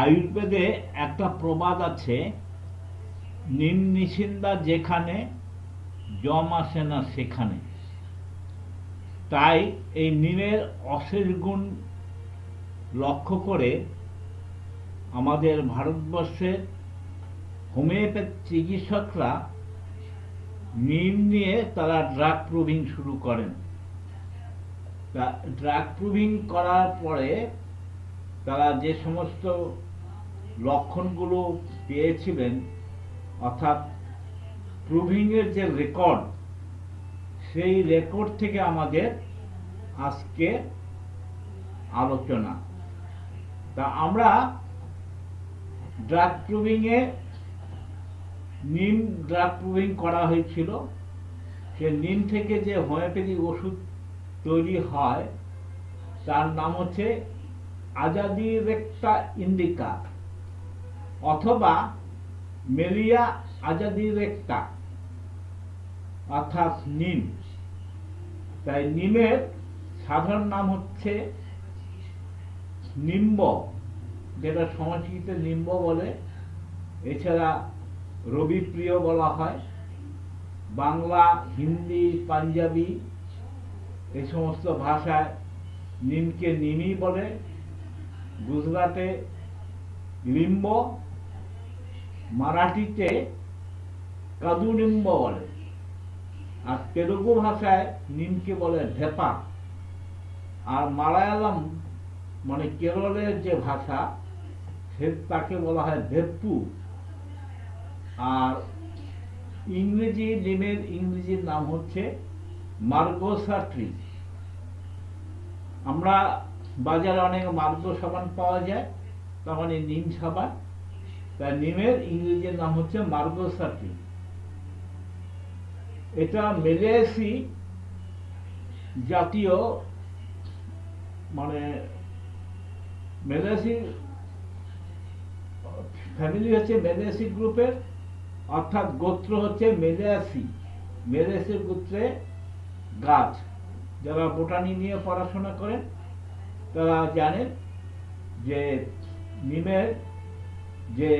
আয়ুর্বেদে একটা প্রবাদ আছে নিম নিষিন্দা যেখানে জম আসে না সেখানে। তাই এই নিমের অশেষ গুণ লক্ষ্য করে আমাদের ভারতবর্ষের হোমিওপ্যাথি চিকিৎসকরা নিম নিয়ে তারা ড্রাগ প্রুভিং শুরু করেন। ড্রাগ প্রুভিং করার পরে তারা যে সমস্ত লক্ষণগুলো পেয়েছিলেন, অর্থাৎ প্রুভিংয়ের যে রেকর্ড সেই রেকর্ড থেকে আমাদের আজকে আলোচনা। তা আমরা ড্রাগ প্রুভিংয়ে নিম ড্রাগ প্রুভিং করা হয়েছিল। সে নিম থেকে যে হোমিওপ্যাথি ওষুধ তৈরি হয়, তার নাম হচ্ছে আজাদি রেক্টা ইন্ডিকা অথবা মেলিয়া আজাদি রেক্টা অর্থাৎ নিম। তাই নিমের সাধারণ নাম হচ্ছে নিম্ব, যেটা সংস্কৃতে নিম্ব বলে। এছাড়া রবিপ্রিয় বলা হয়। বাংলা, হিন্দি, পাঞ্জাবি, এই সমস্ত ভাষায় নিমকে নিমি বলে। গুজরাটে লিম্ব, মারাঠিতে কাদু নিম্ব বলে। আর তেলুগু ভাষায় নিমকে বলে ভেপা আর মালায়ালাম মানে কেরলের যে ভাষা, সে তাকে বলা হয় ভেপ্পু। আর ইংরেজি নিমের ইংরেজির নাম হচ্ছে মার্গোসা ট্রি আমরা বাজারে অনেক মার্গ সাবান পাওয়া যায় তার মানে নিম সাবান। তাই নিমের ইংরেজির নাম হচ্ছে মার্গোসা ট্রি এটা মেলেসি জাতীয় মানে মেলেসি ফ্যামিলি হচ্ছে মেলেসি গ্রুপের অর্থাৎ গোত্র হচ্ছে মেলেসি। মেলেসি গোত্রে গাছ, যারা বোটানি নিয়ে পড়াশোনা করেন তারা জানেন যে নিমের যে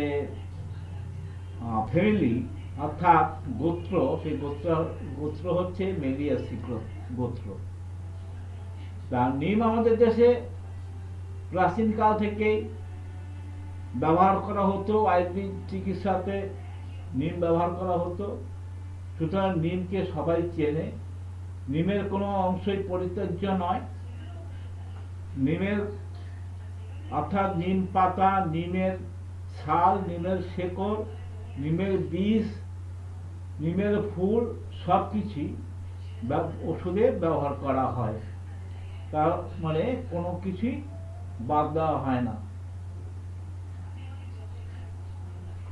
ফ্যামিলি অর্থাৎ গোত্র, সেই গোত্র গোত্র হচ্ছে মেলিয়াসি গোত্র। তা নিম আমাদের দেশে প্রাচীনকাল থেকেই ব্যবহার করা হতো, আয়ুর্বেদ চিকিৎসাতে নিম ব্যবহার করা হতো। সুতরাং নিমকে সবাই চেনে। নিমের কোনো অংশই পরিত্যাজ্য নয়। নিমের, অর্থাৎ নিম পাতা, নিমের ছাল, নিমের শেকড়, নিমের বীজ, নিমের ফুল সব কিছুই ওষুধে ব্যবহার করা হয়। তার মানে কোনো কিছুই বাদ দেওয়া হয় না।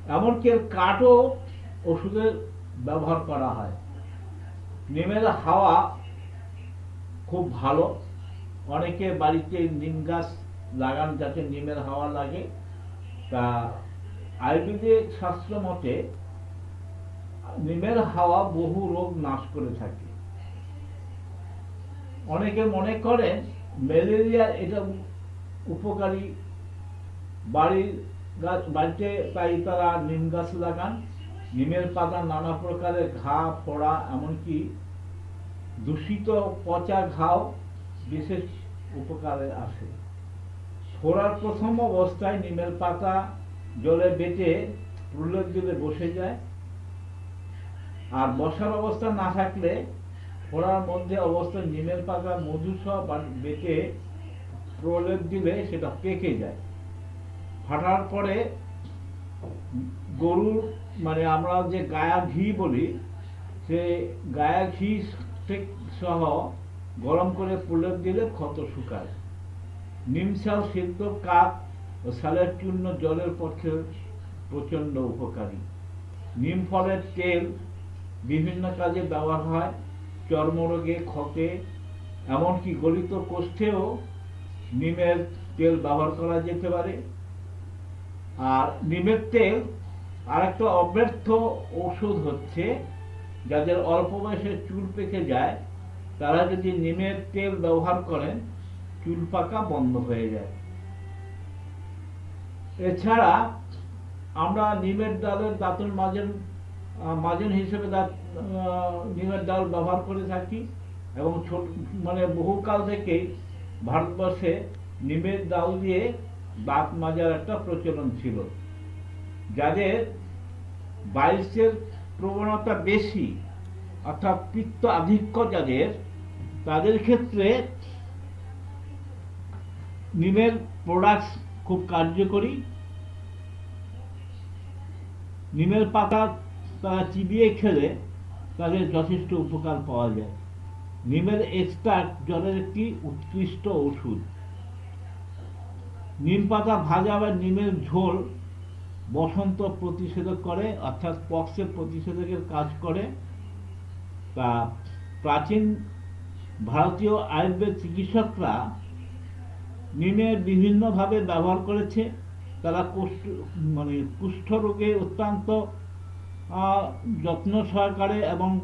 এমনকি এর কাঠও ওষুধের ব্যবহার করা হয়। নিমের হাওয়া খুব ভালো। অনেকে বাড়িতে নিম গাছ লাগান যাতে নিমের হাওয়া লাগে। তা আয়ুর্বেদিক শাস্ত্র মতে, নিমের হাওয়া বহু রোগ নাশ করে থাকে। অনেকে মনে করেন ম্যালেরিয়ার এটা উপকারী। বাড়ির গাছ, বাড়িতে তাই তারা নিম গাছ লাগান। নিমের পাতা নানা প্রকারের ঘা, ফোড়া, এমনকি দূষিত পচা ঘাও, বিশেষ উপকারে আসে। ফোড়ার প্রথম অবস্থায় নিমের পাতা জলে বেটে প্রলেপ দিলে বসে যায়। আর বসার অবস্থা না থাকলে ফোড়ার মধ্যে অবস্থায় নিমের পাতা, মধু সহ বেটে প্রলেপ দিলে সেটা পেকে যায়। ফাটার পরে গরুর মানে আমরা যে গায়া ঘি বলি, সে গায়া ঘি সহ গরম করে প্রলেপ দিলে ক্ষত শুকায়। নিমশাল সিদ্ধ, কাক ও সালের চূর্ণ জলের পক্ষে প্রচণ্ড উপকারী। নিম ফলের তেল বিভিন্ন কাজে ব্যবহার হয়, চর্মরোগে, ক্ষতে, এমনকি গলিত কোষ্ঠেও নিমের তেল ব্যবহার করা যেতে পারে। আর নিমের তেল আর একটা অব্যর্থ ওষুধ হচ্ছে, যাদের অল্প বয়সে চুল পেকে যায় তারা যদি নিমের তেল ব্যবহার করেন চুল পাকা বন্ধ হয়ে যায়। এছাড়া আমরা নিমের ডালের দাঁতন মাজন মাজন হিসেবে দাঁত নিমের ডাল ব্যবহার করে থাকি এবং ছোট মানে বহুকাল থেকেই ভারতবর্ষে নিমের ডাল দিয়ে দাঁত মাজার একটা প্রচলন ছিল। যাদের বাইলসের প্রবণতা বেশি, অর্থাৎ পিত্ত আধিক্য যাদের তাদের ক্ষেত্রে নিমের প্রোডাক্টস খুব কার্যকরী। নিমের পাতা তারা চিবিয়ে খেলে তাদের যথেষ্ট উপকার পাওয়া যায়। নিমের এক্সট্রাক্ট জলের একটি উৎকৃষ্ট ওষুধ। নিম পাতা ভাজা বা নিমের ঝোল বসন্ত প্রতিষেধক করে, অর্থাৎ পক্সের প্রতিষেধকের কাজ করে। তা প্রাচীন ভারতীয় আয়ুর্বেদ চিকিৎসকরা নিমের বিভিন্নভাবে ব্যবহার করেছে। তারা কুষ্ঠ মানে কুষ্ঠ রোগে অত্যন্ত যত্ন সহকারে এবং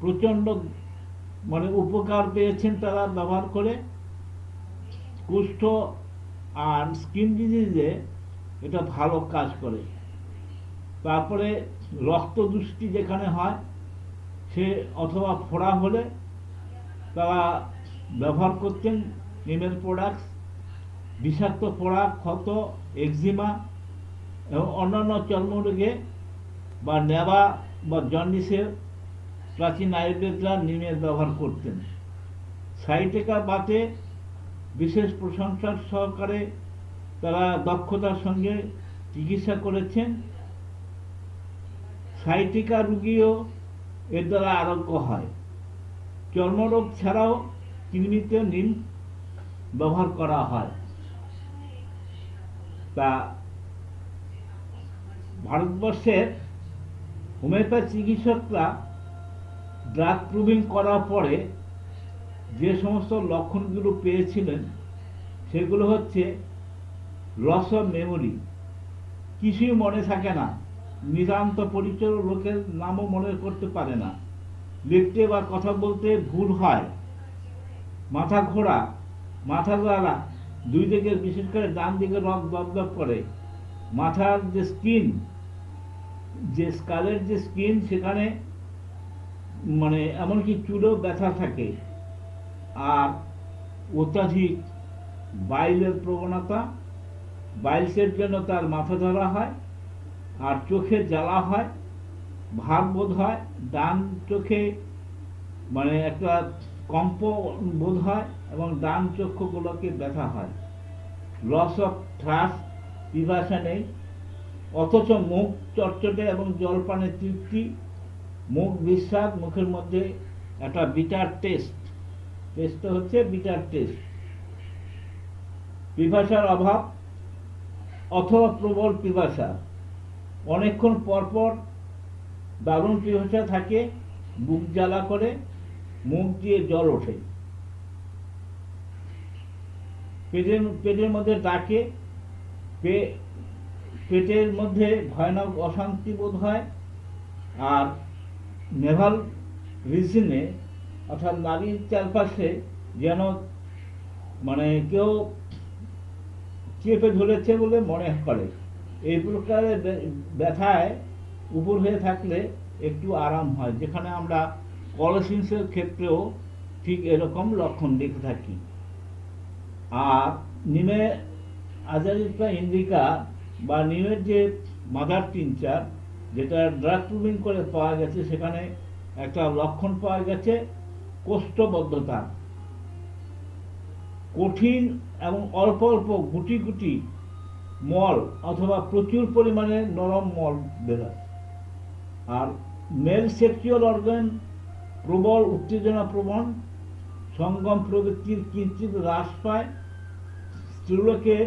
প্রচণ্ড মানে উপকার পেয়েছেন তারা ব্যবহার করে। কুষ্ঠ আর স্কিন ডিজিজে এটা ভালো কাজ করে। তারপরে রক্ত দৃষ্টি যেখানে হয়, সে অথবা ফোড়া হলে তারা ব্যবহার করতেন নিমের প্রোডাক্টস বিষাক্ত ফোড়া, ক্ষত এক্সিমা এবং অন্যান্য চর্মরোগে বা নেবা বা জন্ডিসের প্রাচীন আয়ুর্বেদরা নিমের ব্যবহার করতেন। সাইটেকা বাতে বিশেষ প্রশংসার সহকারে তারা দক্ষতার সঙ্গে চিকিৎসা করেছেন। সাইটিকা রুগীও এর দ্বারা আরোগ্য হয়। চর্মরোগ ছাড়াও কৃমিতে নিম ব্যবহার করা হয়। তা ভারতবর্ষের হোমিওপ্যাথি চিকিৎসকরা ড্রাগ প্রুভিং করার পরে যে সমস্ত লক্ষণগুলো পেয়েছিলেন, সেগুলো হচ্ছে লস অফ মেমোরি। কিছুই মনে থাকে না। নিতান্ত পরিচয় লোকের নামও মনে করতে পারে না। লিখতে বা কথা বলতে ভুল হয়। মাথা ঘোরা, মাথা দ্বারা দুই দিকের বিশেষ করে ডান দিকে রক দপদপ করে। মাথার যে স্কিন, যে স্কালের যে স্কিন, সেখানে মানে এমনকি চুলেও ব্যথা থাকে। আর অত্যাধিক বাইলের প্রবণতা, বাইলসের জন্য তার মাথা ধরা হয়, আর চোখে জ্বালা হয়। ভাব বোধ হয়, ডান চোখে মানে একটা কম্প বোধ হয় এবং ডান চক্ষুগুলোকে ব্যথা হয়। লস অফ থ্রাস পিপাসা নেই অথচ মুখ চটচটে এবং জলপানের তৃপ্তি, মুখ বিশ্বাস মুখের মধ্যে একটা বিটার টেস্ট টেস্টটা হচ্ছে বিটার টেস্ট পিপাসার অভাব, অথবা প্রবল পিপাসা। অনেকক্ষণ পরপর দারুণ পিপাসা থাকে বুক জ্বালা করে, মুখ দিয়ে জল ওঠে। পেটের পেটের মধ্যে ডাকে পেটের মধ্যে ভয়ানক অশান্তি বোধ হয়, আর নেভাল রিজনে অর্থাৎ নারীর চারপাশে যেন মানে কেউ চেপে ধরেছে বলে মনে করে। এই প্রকারের ব্যথায় উপর হয়ে থাকলে একটু আরাম হয়। যেখানে আমরা কলসিন্সের ক্ষেত্রেও ঠিক এরকম লক্ষণ দেখে থাকি। আর নিমে আজারিকা ইন্ডিকা বা নিমের যে মাদার টিনচার, যেটা ড্রাগ প্রুভিং করে পাওয়া গেছে, সেখানে একটা লক্ষণ পাওয়া গেছে, কোষ্ঠবদ্ধতা। কঠিন এবং অল্প অল্প গুটি গুটি মল অথবা প্রচুর পরিমাণে নরম মল বেরোয়। আর মেল সেক্সুয়াল অর্গান প্রবল, উত্তেজনা প্রবণ, সঙ্গম প্রবৃত্তির কিঞ্চিত হ্রাস পায়। স্ত্রীলোকের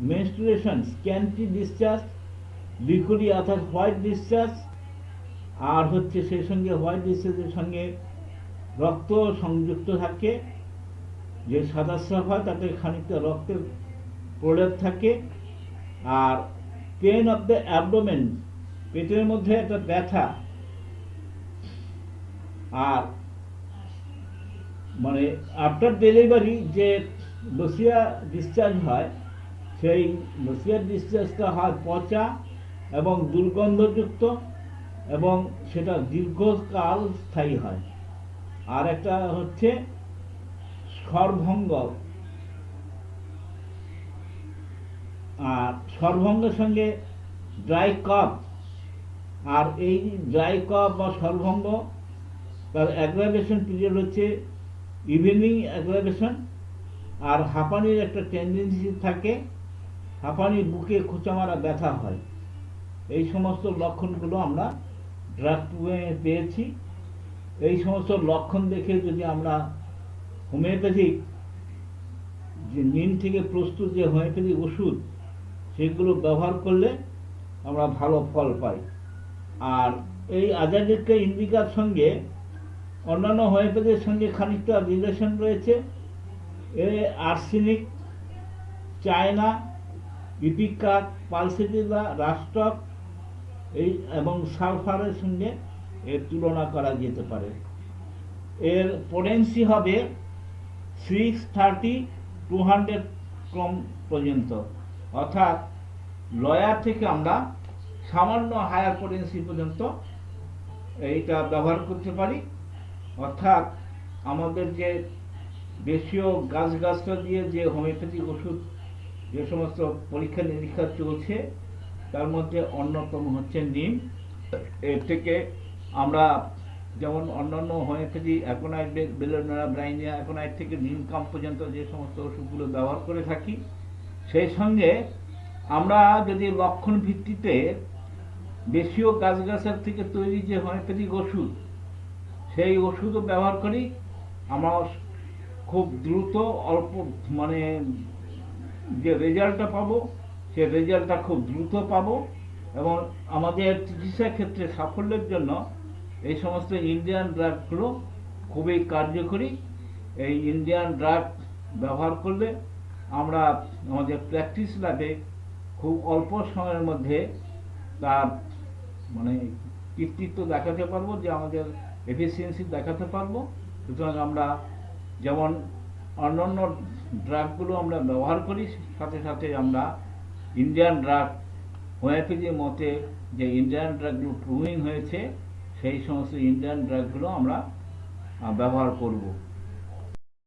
মেনস্ট্রুয়েশন স্ক্যান্টি ডিসচার্জ লিকুইডি অর্থাৎ হোয়াইট ডিসচার্জ আর হচ্ছে সেই সঙ্গে হোয়াইট ডিসচার্জের সঙ্গে রক্ত সংযুক্ত থাকে। যে সাদা হয় তাতে খানিকটা রক্তের প্রলেপ থাকে। আর পেন অফ দ্য অ্যাবডোমেন পেটের মধ্যে একটা ব্যথা আর মানে আফটার ডেলিভারি যে লসিয়া ডিসচার্জ হয়, সেই লসিয়ার ডিসচার্জটা হয় পচা এবং দুর্গন্ধযুক্ত এবং সেটা দীর্ঘকাল স্থায়ী হয়। আর একটা হচ্ছে স্বরভঙ্গ। আর স্বরভঙ্গের সঙ্গে ড্রাই কফ আর এই ড্রাই কফ বা স্বরভঙ্গ তার অ্যাগ্রাভেশন পিরিয়ড হচ্ছে ইভিনিং অ্যাগ্রাভেশন আর হাঁপানির একটা টেন্ডেন্সি থাকে, হাঁপানি বুকে খোঁচা মারা ব্যথা হয়। এই সমস্ত লক্ষণগুলো আমরা ড্রাগ পেয়েছি। এই সমস্ত লক্ষণ দেখে যদি আমরা হোমিওপ্যাথিক যে নিম থেকে প্রস্তুত যে হোমিওপ্যাথিক ওষুধ, সেগুলো ব্যবহার করলে আমরা ভালো ফল পাই। আর এই আজাদিকা ইন্ডিকার সঙ্গে, অন্যান্য হোমিওপ্যাথির সঙ্গে খানিকটা রিলেশন রয়েছে। এ arsenic, china ipecac pulsatilla rhus tox এই এবং সালফারের সঙ্গে এর তুলনা করা যেতে পারে। এর পোটেন্সি হবে সিক্স থার্টি টু হান্ড্রেড ক্রম পর্যন্ত। অর্থাৎ লয়ার থেকে আমরা সামান্য হায়ার পোটেন্সি পর্যন্ত এইটা ব্যবহার করতে পারি। অর্থাৎ আমাদের যে দেশীয় গাছ গাছটা দিয়ে যে হোমিওপ্যাথিক ওষুধ, যে সমস্ত পরীক্ষা নিরীক্ষা চলছে, তার মধ্যে অন্যতম হচ্ছে নিম। এর থেকে আমরা যেমন অন্যান্য হোমিওপ্যাথি অ্যাকোনাইট বেলোনারা ব্রাইনিয়া অ্যাকোনাইট থেকে নিম কাম পর্যন্ত যে সমস্ত ওষুধগুলো ব্যবহার করে থাকি, সেই সঙ্গে আমরা যদি লক্ষণ ভিত্তিতে দেশীয় গাছগাছার থেকে তৈরি যে হোমিওপ্যাথিক ওষুধ, সেই ওষুধও ব্যবহার করি। আমরা খুব দ্রুত অল্প মানে যে রেজাল্টটা পাবো সে রেজাল্টটা খুব দ্রুত পাবো এবং আমাদের চিকিৎসা ক্ষেত্রে সাফল্যের জন্য এই সমস্ত ইন্ডিয়ান ড্রাগগুলো খুবই কার্যকরী। এই ইন্ডিয়ান ড্রাগ ব্যবহার করলে আমরা আমাদের প্র্যাকটিস ল্যাবে খুব অল্প সময়ের মধ্যে তার মানে কৃতিত্ব দেখাতে পারব, যে আমাদের এফিসিয়েন্সি দেখাতে পারব। সুতরাং আমরা যেমন অন্যান্য ড্রাগগুলো আমরা ব্যবহার করি, সাথে সাথে আমরা ইন্ডিয়ান ড্রাগ হোমিওপ্যাথির মতে যে ইন্ডিয়ান ড্রাগগুলো প্রুভিং হয়েছে, সেই সমস্ত ইন্ডিয়ান ড্রাগগুলো আমরা ব্যবহার করব।